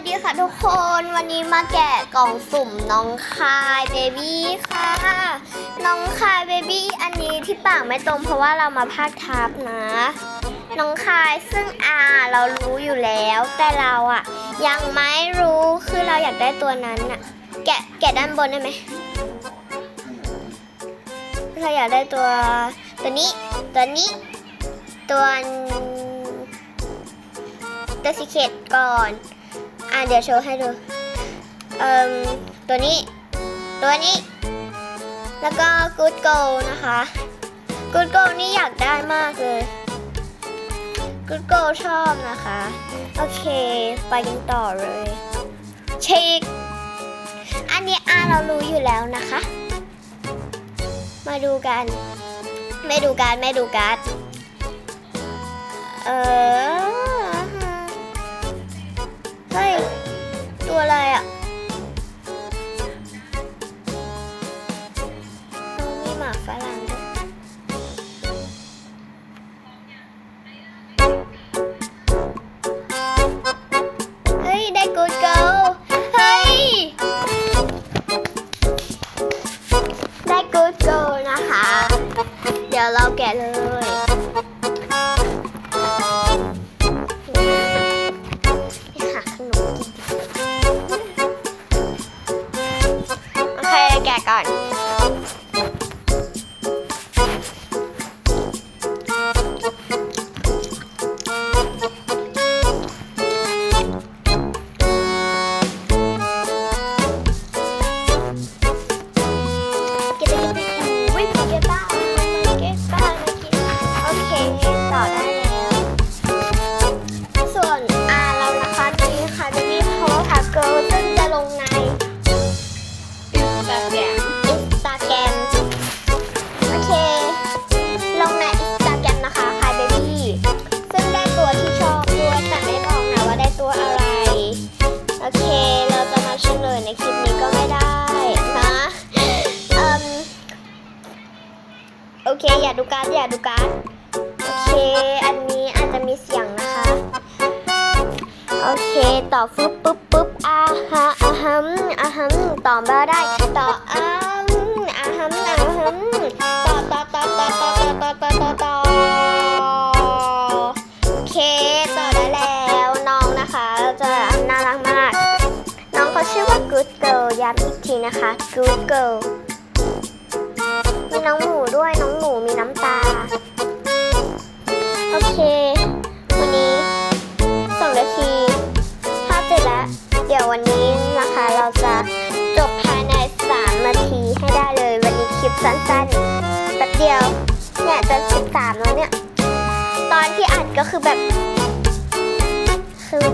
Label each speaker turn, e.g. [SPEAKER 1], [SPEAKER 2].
[SPEAKER 1] วัสดีค่ะทุกคนวันนี้มาแกะกล่องสุ่มน้องคายเบบี้ค่ะ น้องคายเบบี้อันนี้ที่ปากไม่ตรงเพราะว่าเรามาพากทับนะ น้องคายซึ่งอาเรารู้อยู่แล้ว แต่เราอะยังไม่รู้คือเราอยากได้ตัวนั้นอะแกะแกะด้านบนได้ไหมเราอยากได้ตัวตัวนี้ ตัวนี้ ตัวตัวสีเขตก่อน อะเดี๋ยวโชว์ให้ดู เอ่มตัวนี้ ตัวนี้ แล้วก็ Good Go นะคะ Good Go นี่อยากได้มากเลย Good Go ชอบนะคะ โอเค ไปกันต่อเลยเช็คอันนี้อาเรารู้อยู่แล้วนะคะ มาดูกัน ไม่ดูการไม่ดูการดเอ่อ ยวเราแกะเลยไปหาขนมกินดีกว่าโอเคแกะก่อน อาเรานะคะนี่ค่ะจะมี Power Pack Girl ซึ่งจะลงใน
[SPEAKER 2] Instagram
[SPEAKER 1] Instagram โอเค ลงใน Instagram นะคะคายเบบี้ซึ่งได้ตัวที่ชอบด้วยแต่ไม่บอกนะว่าได้ตัวอะไร โอเค เราจะมาเฉลยในคลิปนี้ก็ไม่ได้นะเอ่มโอเค อย่าดูการ์ดอย่าดูการ์ดโอเค อันนี้อาจจะมีเสียง โอเค ต่อฟึบปุ๊บปุ๊บอาฮะอาฮัมอาฮัมต่อมาได้ ต่ออาอาฮัมอาฮัมต่อต่อต่อต่อต่อต่อต่อต่อต่อต่อโอเค ต่อได้แล้วน้องนะคะ จะน่ารักมาก น้องเขาชื่อว่า Good Girl ย้ำอีกทีนะคะ Good Girl มีน้องหมูด้วย น้องหมูมีน้ำตา เดี๋ยววันนี้นะคะเราจะจบภายใน 3 นาทีให้ได้เลย วันนี้คลิปสั้นๆแป๊บเดียวเนี่ยจะ 13 แล้วเนี่ย ตอนที่อัดก็คือแบบคือ